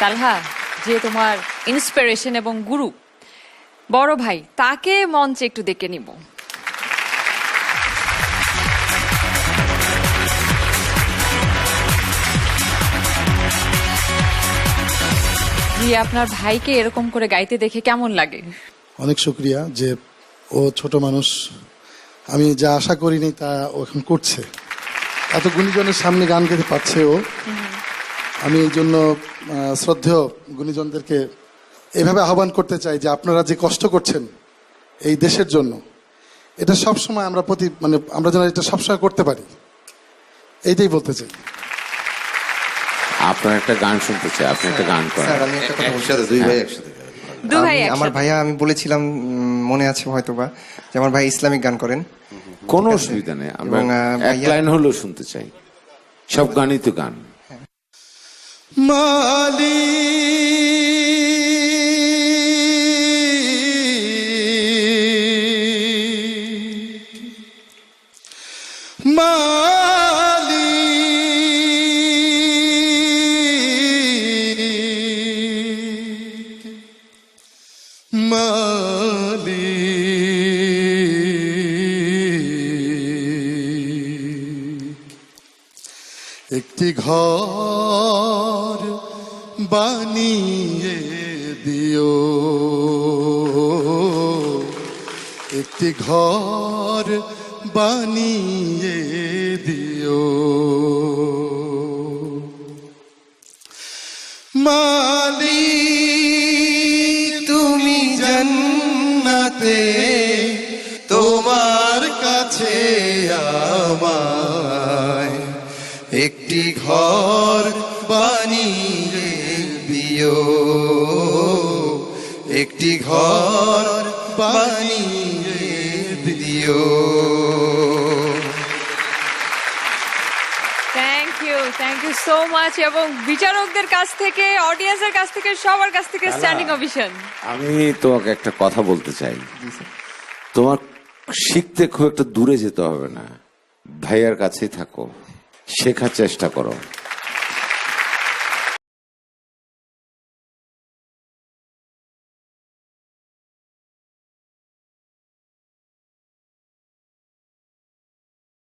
তালহা যে তোমার ইন্সপিরেশন এবং গুরু বড় ভাই তাকে মঞ্চে একটু দেখে নিব। জি আপনার ভাইকে এরকম করে গাইতে দেখে কেমন লাগে? অনেক শুক্রিয়া যে ও ছোট মানুষ। আমি যা আশা করিনি তা ও এখন করছে। এত গুণীজনের সামনে গান গেতে পারছে ও। আমি এই জন্য শ্রদ্ধেয় গুণীজনদেরকে এভাবে আহ্বান করতে চাই যে আপনারা যে কষ্ট করছেন এই দেশের জন্য এটা সব সময় আমরা প্রতি মানে আমরা যেন এটা সবসময় করতে পারি। এইটাই বলতে চাই। আপনার একটা গান শুনতে চাই আপনি একটা গান করেন। আমি একটা কথা বলছি। দুই ভাই একসাথে দু ভাই আমি- আমার ভাইয়া আমি বলেছিলাম মনে আছে হয়তোবা যে আমার ভাই ইসলামিক গান করেন। কোনো অসুবিধা নেই আমরা এক লাইন হলেও শুনতে চাই। সব গানই তো গান। মালি মালি মালি একটি ঘর বানিয়ে দিও। একটি ঘর বানিয়ে দিও। মালি তুমি জান্নাতে, তোমার কাছে আমায় একটি ঘর বানিয়ে দিও একটি ঘর বানিয়ে দিও। Thank you thank you so much এবং বিচারকদের কাছ থেকে অডিয়েন্সের কাছ থেকে সবার কাছ থেকে স্ট্যান্ডিং অভিশন আমি তোমাকে একটা কথা বলতে চাই। তোমার শিখতে খুব একটা দূরে যেতে হবে না। ভাইয়ার কাছেই থাকো শেখার চেষ্টা করো।